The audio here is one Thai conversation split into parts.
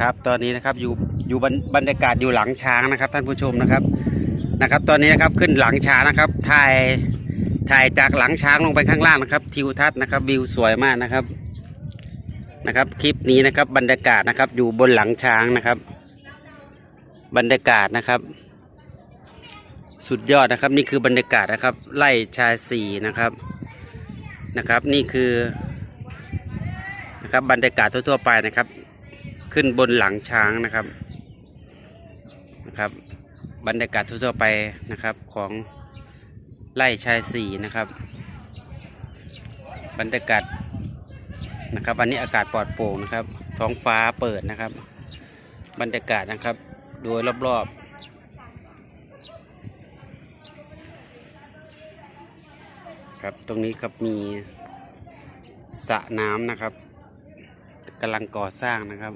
ครับ ตอนนี้นะครับอยู่อยู่บรรยากาศอยู่หลังช้างนะครับ ท่านผู้ชมนะครับนะครับ ตอนนี้นะครับขึ้นหลังช้างนะครับถ่ายถ่ายจากหลังช้างลงไปข้างล่างนะครับ ทิวทัศน์นะครับ วิวสวยมากนะครับนะครับ คลิปนี้นะครับบรรยากาศนะครับ อยู่บนหลังช้างนะครับ บรรยากาศนะครับ สุดยอดนะครับ นี่คือบรรยากาศนะครับ ไล่ชายสี่นะครับนะครับ นี่คือนะครับบรรยากาศทั่วๆไปนะครับ ขึ้นบนหลังช้างนะครับนะครับ บรรยากาศทั่วๆไปนะครับของไล่ชายสี่นะครับ บรรยากาศนะครับวันนี้อากาศปลอดโปร่งนะครับ ท้องฟ้าเปิดนะครับ บรรยากาศนะครับ โดยรอบๆครับตรงนี้ครับมีสระน้ำนะครับกำลังก่อสร้างนะครับ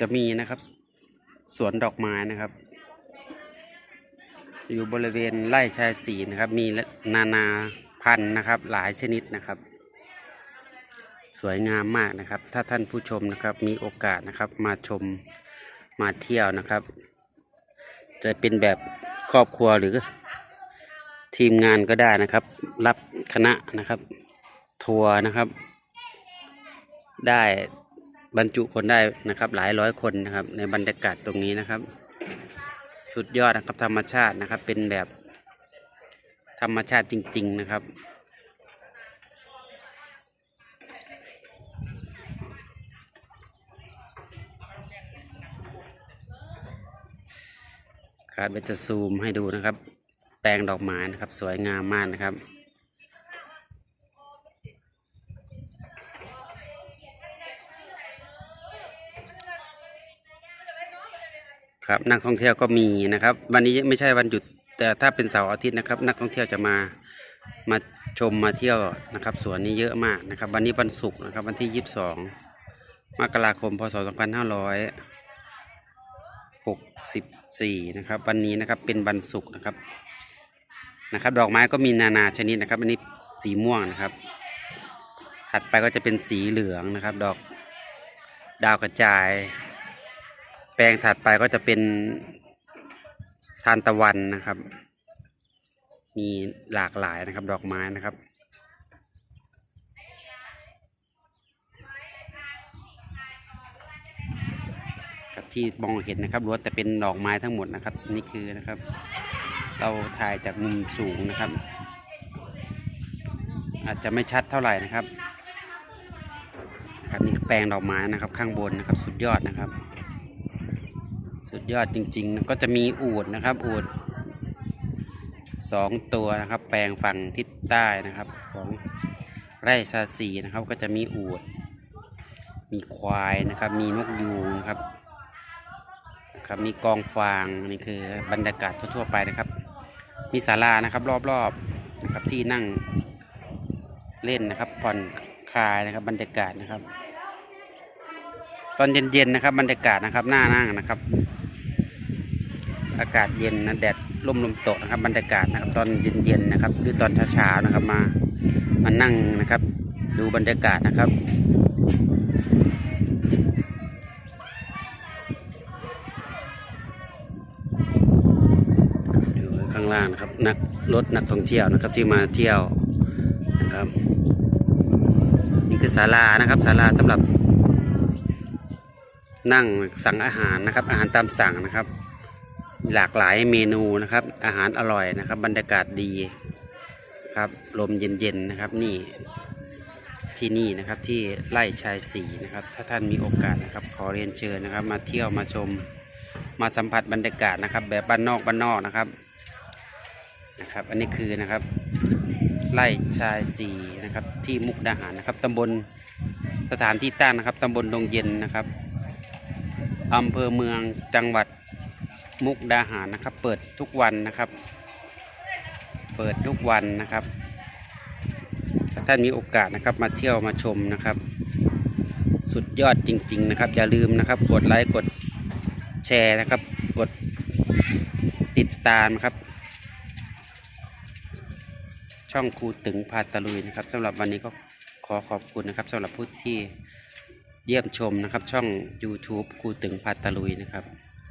จะมีนะครับสวนดอกไม้นะครับ อยู่บริเวณไร่ชายสีนะครับ มีนานาพันธุ์นะครับ หลายชนิดนะครับ สวยงามมากนะครับ ถ้าท่านผู้ชมนะครับมีโอกาสนะครับมาชมมาเที่ยวนะครับ จะเป็นแบบครอบครัวหรือทีมงานก็ได้นะครับ รับคณะนะครับ ทัวร์นะครับ ได้ บรรจุคนได้นะครับ หลายร้อยคนนะครับ ในบรรยากาศตรงนี้นะครับ สุดยอดนะครับธรรมชาตินะครับ เป็นแบบธรรมชาติจริง ๆนะครับครับเดี๋ยวจะซูมให้ดูนะครับ แปลงดอกไม้นะครับ สวยงามมากนะครับ ครับนักท่องเที่ยวก็มีนะครับ วันนี้ไม่ใช่วันหยุดแต่ถ้าเป็นเสาร์อาทิตย์นะครับ นักท่องเที่ยวจะมามาชมมาเที่ยวนะครับสวนนี้เยอะมากนะครับ วันนี้วันศุกร์นะครับ วันที่ 22 มกราคมพศ 2564 นะครับ วันนี้นะครับเป็นวันศุกร์นะครับนะครับ ดอกไม้ก็มีนานาชนิดนะครับอันนี้สีม่วงนะครับ ถัดไปก็จะเป็นสีเหลืองนะครับ ดอกดาวกระจาย แปลงถัดไปก็จะเป็นทานตะวันนะครับ มีหลากหลายนะครับ ดอกไม้นะครับ กับที่มองเห็นนะครับล้วนแต่เป็นดอกไม้ทั้งหมดนะครับ นี่คือนะครับ เราถ่ายจากมุมสูงนะครับ อาจจะไม่ชัดเท่าไหร่นะครับครับนี่แปลงดอกไม้นะครับ ข้างบนนะครับ สุดยอดนะครับ สุดยอดจริงๆ ก็จะมีอูดนะครับ อูดสองตัวนะครับ แปลงฝั่งทิศใต้นะครับ ของไร่ซาซีนะครับ ก็จะมีอูด มีควายนะครับ มีนกยูงครับครับมีกองฟางนี่คือบรรยากาศทั่วๆไปนะครับ มีศาลานะครับรอบๆนะครับที่นั่งเล่นนะครับผ่อนคลายนะครับบรรยากาศนะครับ ตอนเย็นๆนะครับบรรยากาศนะครับหน้านั่งนะครับ อากาศเย็นนะแดดร่มลมตกนะครับบรรยากาศนะครับตอนเย็นๆนะครับ หรือตอนเช้าๆนะครับมามานั่งนะครับ ดูบรรยากาศนะครับอยู่ข้างล่างนะครับนักรถนักท่องเที่ยวนะครับที่มาเที่ยวนะครับนี่คือศาลานะครับศาลาสำหรับนั่งสั่งอาหารนะครับ อาหารตามสั่งนะครับ หลากหลายเมนูนะครับ อาหารอร่อยนะครับ บรรยากาศดีครับลมเย็นๆนะครับนี่ที่นี่นะครับที่ไร่ชายสีนะครับ ถ้าท่านมีโอกาสนะครับ ขอเรียนเชิญนะครับ มาเที่ยวมาชมมาสัมผัสบรรยากาศนะครับ แบบบ้านนอกบ้านนอกนะครับนะครับ อันนี้คือนะครับไร่ชายสีนะครับ ที่มุกดาหารนะครับตำบลสถานที่ตั้งนะครับตำบลดงเย็นนะครับอำเภอเมืองจังหวัด มุกดาหารนะครับ เปิดทุกวันนะครับ เปิดทุกวันนะครับถ้าท่านมีโอกาสนะครับมาเที่ยวมาชมนะครับ สุดยอดจริง ๆ นะครับ อย่าลืมนะครับ กดไลค์กดแชร์นะครับ กดติดตามครับ ช่องครูตึงพาตะลุยนะครับสำหรับวันนี้ก็ขอขอบคุณนะครับสำหรับผู้ที่เยี่ยมชมนะครับ ช่อง YouTube ครูตึงพาตะลุยนะครับ